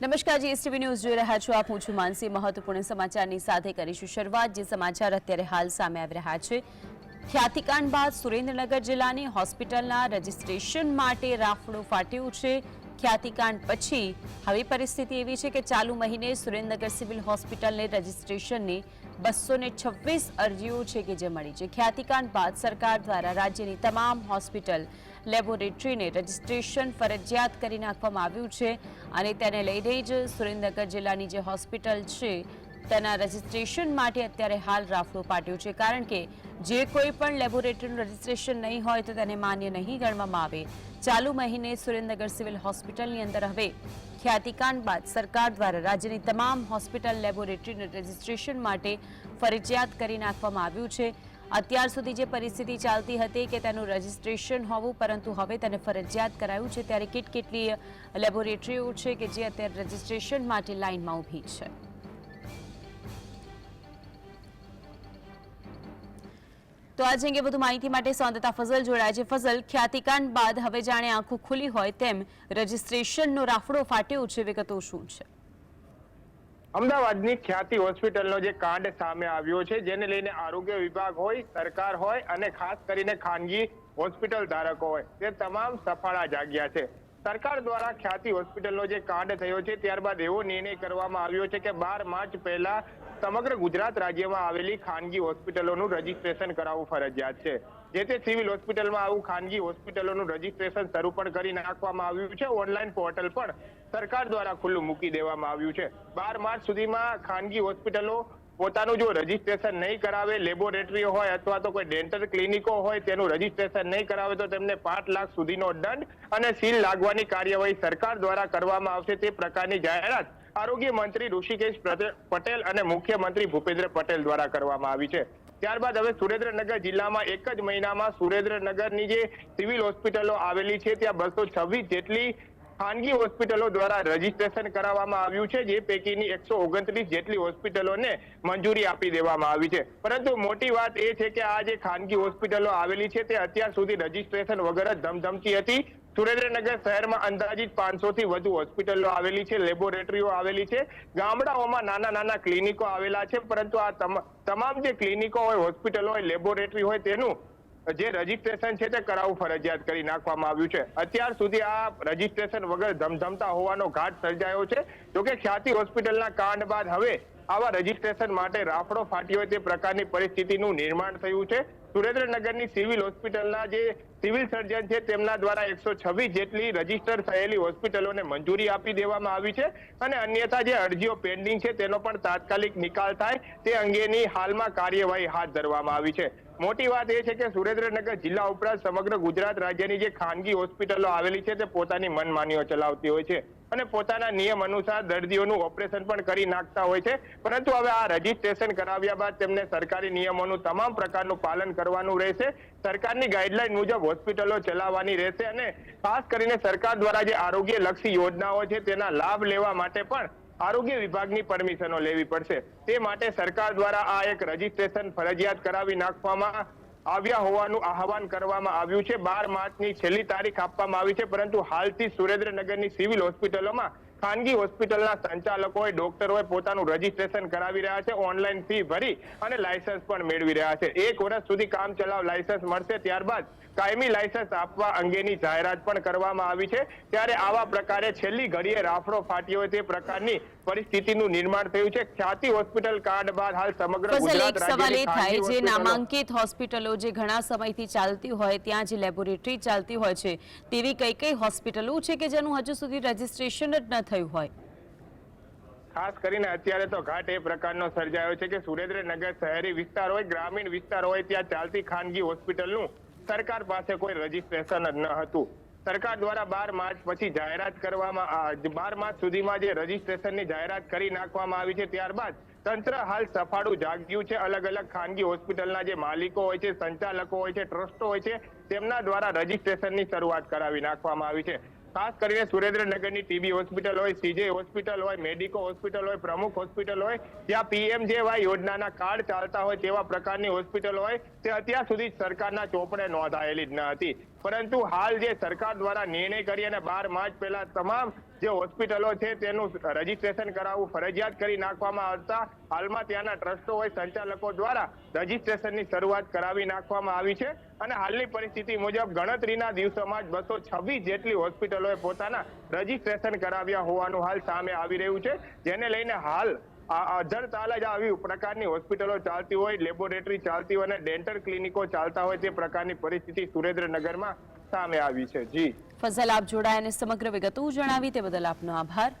નમસ્કાર, GSTV news જોઈ રહ્યા છો આપ. હું છું માનસી. મહત્વપૂર્ણ સમાચારની સાથે કરીશું શરૂઆત, જે સમાચાર અત્યારે હાલ સામે આવી રહ્યા છે. ખ્યાતિકાંડ બાદ સુરેન્દ્રનગર જિલ્લાની હોસ્પિટલના રજીસ્ટ્રેશન માટે રાફડું ફાટ્યું છે. ખ્યાતિકાંડ પછી હવે પરિસ્થિતિ એવી છે કે ચાલુ મહિને સુરેન્દ્રનગર સિવિલ હોસ્પિટલને રજીસ્ટ્રેશનની બસો ને છવ્વીસ અરજીઓ છે કે જે મળી છે. ખ્યાતિકાંડ બાદ સરકાર દ્વારા રાજ્યની તમામ હોસ્પિટલ, લેબોરેટરીને રજીસ્ટ્રેશન ફરજિયાત કરી નાખવામાં આવ્યું છે અને તેને લઈને જ સુરેન્દ્રનગર જિલ્લાની જે હોસ્પિટલ છે, તેના રજીસ્ટ્રેશન માટે અત્યારે હાલ રાફડો પાટ્યો છે. કારણ કે જે કોઈ પણ લેબોરેટરીનું રજીસ્ટ્રેશન નહીં હોય તો તેને માન્ય નહીં ગણવામાં આવે. ચાલુ મહિને સુરેન્દ્રનગર સિવિલ હોસ્પિટલની અંદર હવે ખ્યાતિકાંડ બાદ સરકાર દ્વારા રાજ્યની તમામ હોસ્પિટલ લેબોરેટરીને રજીસ્ટ્રેશન માટે ફરજિયાત કરી નાખવામાં આવ્યું છે. અત્યાર સુધી જે પરિસ્થિતિ ચાલતી હતી કે તેનું રજીસ્ટ્રેશન હોવું, પરંતુ હવે તેને ફરજિયાત કરાયું છે, ત્યારે કેટ કેટલી લેબોરેટરીઓ છે કે જે અત્યારે રજીસ્ટ્રેશન માટે લાઇનમાં ઊભી છે. તો આજ અંગે વધુ માહિતી માટે સોંદતા ફઝલ જોડાય છે. ફઝલ, ખ્યાતિકાંડ બાદ હવે જાણે આંખો ખુલી હોય તેમ રજીસ્ટ્રેશનનો રાફડો ફાટ્યો છે. વિગતો શું છે? અમદાવાદની ખ્યાતિ હોસ્પિટલનો જે કાંડ સામે આવ્યો છે, જેને લઈને આરોગ્ય વિભાગ હોય, સરકાર હોય અને ખાસ કરીને ખાનગી હોસ્પિટલ ધારકો હોય, તે તમામ સફાળા જાગ્યા છે. સરકાર દ્વારા ખ્યાતિ હોસ્પિટલનો જે કાંડ થયો છે, ત્યારબાદ એવો નિર્ણય કરવામાં આવ્યો છે કે બાર માર્ચ પહેલા સમગ્ર ગુજરાત રાજ્યમાં આવેલી ખાનગી હોસ્પિટલોનું રજીસ્ટ્રેશન કરાવવું ફરજિયાત છે. જે તે સિવિલ હોસ્પિટલમાં આવું ખાનગી હોસ્પિટલોનું રજીસ્ટ્રેશન શરૂ પણ કરી નાખવામાં આવ્યું છે. ઓનલાઈન પોર્ટલ પણ સરકાર દ્વારા ખુલ્લું મૂકી દેવામાં આવ્યું છે. બાર માર્ચ સુધીમાં ખાનગી હોસ્પિટલો પોતાનું જો રજીસ્ટ્રેશન નહીં કરાવે લેબોરેટરીઓ હોય અથવા તો કોઈ ડેન્ટલ ક્લિનિકો હોય, તેનું રજીસ્ટ્રેશન નહીં કરાવે, તો તેમને પાંચ લાખ સુધીનો દંડ અને સીલ લાગવાની કાર્યવાહી સરકાર દ્વારા કરવામાં આવશે તે પ્રકારની જાહેરાત આરોગ્ય મંત્રી ઋષિકેશ પટેલ અને મુખ્યમંત્રી ભૂપેન્દ્ર પટેલ દ્વારા કરવામાં આવી છે. ત્યારબાદ હવે સુરેન્દ્રનગર જિલ્લામાં એક જ મહિનામાં સુરેન્દ્રનગરની જે સિવિલ હોસ્પિટલો આવેલી છે, ત્યાં બસો છવ્વીસ જેટલી ખાનગી હોસ્પિટલો દ્વારા રજીસ્ટ્રેશન કરાવવામાં આવ્યું છે, જે પૈકીની એકસો ઓગણત્રીસ જેટલી હોસ્પિટલોને મંજૂરી આપી દેવામાં આવી છે. પરંતુ મોટી વાત એ છે કે આ જે ખાનગી હોસ્પિટલો આવેલી છે, તે અત્યાર સુધી રજીસ્ટ્રેશન વગર જ ધમધમતી હતી. સુરેન્દ્રનગર શહેરમાં અંદાજિત પાંચસો થી વધુ હોસ્પિટલો આવેલી છે, લેબોરેટરીઓ આવેલી છે. ગામડાઓમાં નાના નાના ક્લિનિકો આવેલા છે, પરંતુ આ તમા- તમામ જે ક્લિનિકો હોય, હોસ્પિટલો હોય, લેબોરેટરી હોય, તેનું જે રજીસ્ટ્રેશન છે તે કરાવવું ફરજિયાત કરી નાખવામાં આવ્યું છે. અત્યાર સુધી આ રજીસ્ટ્રેશન વગર ધમધમતા હોવાનો ઘાટ સર્જાયો છે. જોકે ખ્યાતિ હોસ્પિટલના કાંડ બાદ હવે આવા રજીસ્ટ્રેશન માટે રાફડો ફાટ્યો હોય તે પ્રકારની પરિસ્થિતિનું નિર્માણ થયું છે. સુરેન્દ્રનગરની સિવિલ હોસ્પિટલના જે સિવિલ સર્જન છે તેમના દ્વારા એકસો છવ્વીસ જેટલી રજિસ્ટર થયેલી હોસ્પિટલોને મંજૂરી આપી દેવામાં આવી છે અને અન્યથા જે અરજીઓ પેન્ડિંગ છે તેનો પણ તાત્કાલિક નિકાલ થાય તે અંગેની હાલમાં કાર્યવાહી હાથ ધરવામાં આવી છે. મોટી વાત એ છે કે સુરેન્દ્રનગર જિલ્લા ઉપરાંત સમગ્ર ગુજરાત રાજ્યની જે ખાનગી હોસ્પિટલો આવેલી છે તે પોતાની મનમાનીઓ ચલાવતી હોય છે અને પોતાના નિયમ અનુસાર દર્દીઓનું ઓપરેશન પણ કરી નાખતા હોય છે. પરંતુ હવે આ રજીસ્ટ્રેશન કરાવ્યા બાદ તેમને સરકારી નિયમોનું તમામ પ્રકારનું પાલન કરવાનું રહેશે. સરકારની ગાઈડલાઈન મુજબ હોસ્પિટલો ચલાવવાની રહેશે અને ખાસ કરીને સરકાર દ્વારા જે આરોગ્ય લક્ષી યોજનાઓ છે તેના લાભ લેવા માટે પણ આરોગ્ય વિભાગની પરમિશનો લેવી પડશે. તે માટે સરકાર દ્વારા આ એક રજીસ્ટ્રેશન ફરજિયાત કરાવી નાખવામાં આવ્યા હોવાનું આહવાન કરવામાં આવ્યું છે. બાર માર્ચની છેલ્લી તારીખ આપવામાં આવી છે, પરંતુ હાલથી સુરેન્દ્રનગરની સિવિલ હોસ્પિટલોમાં ખાનગી હોસ્પિટલના સંચાલકો હોય ડોક્ટર હોય પોતાનું રજીસ્ટ્રેશન કરાવી રહ્યા છે ઓનલાઈન ફી ભરી અને લાયસન્સ પણ મેળવી રહ્યા છે. એક વર્ષ સુધી કામ ચલાવ લાયસન્સ મળશે ત્યારબાદ કાયમી લાયસન્સ આપવા અંગેની જાહેરાત પણ કરવામાં આવી છે. ત્યારે આવા પ્રકારે છેલ્લી ઘડીએ રાફડો ફાટ્યો હોય તે પ્રકારની પરિસ્થિતિનું નિર્માણ થયું છે. ખ્યાતિ હોસ્પિટલ કાર્ડ બાદ હાલ સમગ્ર ગુજરાત સવાલ એ થાય જે નામાંકિત હોસ્પિટલો જે ઘણા સમયથી ચાલતી હોય ત્યાં જે લેબોરેટરી ચાલતી હોય છે તેવી કઈ કઈ હોસ્પિટલો છે કે જેનું હજુ સુધી રજીસ્ટ્રેશન જ ન થયું હોય. ખાસ કરીને અત્યારે તો ઘાટ એ પ્રકારનો સર્જાયો છે કે સુરેન્દ્રનગર શહેરી વિસ્તાર હોય, ગ્રામીણ વિસ્તાર હોય, ત્યાં ચાલતી ખાનગી હોસ્પિટલનું સરકાર પાસે કોઈ રજીસ્ટ્રેશન જ ન હતું. સરકાર દ્વારા બાર માર્ચ પછી જાહેરાત કરવામાં બાર માર્ચ સુધીમાં જે રજીસ્ટ્રેશનની જાહેરાત કરી નાખવામાં આવી છે, ત્યારબાદ તંત્ર હાલ સફાળું જાગ્યું છે. અલગ અલગ ખાનગી હોસ્પિટલના જે માલિકો હોય છે, સંચાલકો હોય છે, ટ્રસ્ટો હોય છે, તેમના દ્વારા રજીસ્ટ્રેશનની શરૂઆત કરાવી નાખવામાં આવી છે. ખાસ કરીને સુરેન્દ્રનગરની ટીબી હોસ્પિટલ હોય સીજે હોસ્પિટલ હોય, મેડિકો હોસ્પિટલ હોય, પ્રમુખ હોસ્પિટલ હોય, જ્યાં પીએમજેવાય યોજનાના કાર્ડ ચાલતા હોય તેવા પ્રકારની હોસ્પિટલ હોય, તે અત્યાર સુધી સરકારના ચોપડે નોંધાયેલી જ ન હતી. પરંતુ હાલ જે સરકાર દ્વારા નિર્ણય કરી અને બાર માર્ચ પહેલા તમામ જે હોસ્પિટલો છે, તેનું રજીસ્ટ્રેશન કરાવવું ફરજિયાત કરી નાખવામાં આવતા, હાલમાં ત્યાંના ટ્રસ્ટો હોય સંચાલકો દ્વારા રજીસ્ટ્રેશનની શરૂઆત કરાવી નાખવામાં આવી છે. અને હાલની પરિસ્થિતિ મુજબ ગણતરીના દિવસોમાં બસો છવ્વીસ જેટલી હોસ્પિટલોએ પોતાના રજીસ્ટ્રેશન કરાવ્યા હોવાનું હાલ સામે આવી રહ્યું છે. જેને લઈને હાલ આ અજરતાલ જ આવી પ્રકારની હોસ્પિટલો ચાલતી હોય, લેબોરેટરી ચાલતી હોય અને ડેન્ટલ ક્લિનિકો ચાલતા હોય તે પ્રકારની પરિસ્થિતિ સુરેન્દ્રનગરમાં સામે આવી છે. જી. ફઝલ, આપ જોડાયા અને સમગ્ર વિગતો જણાવી તે બદલ આપનો આભાર.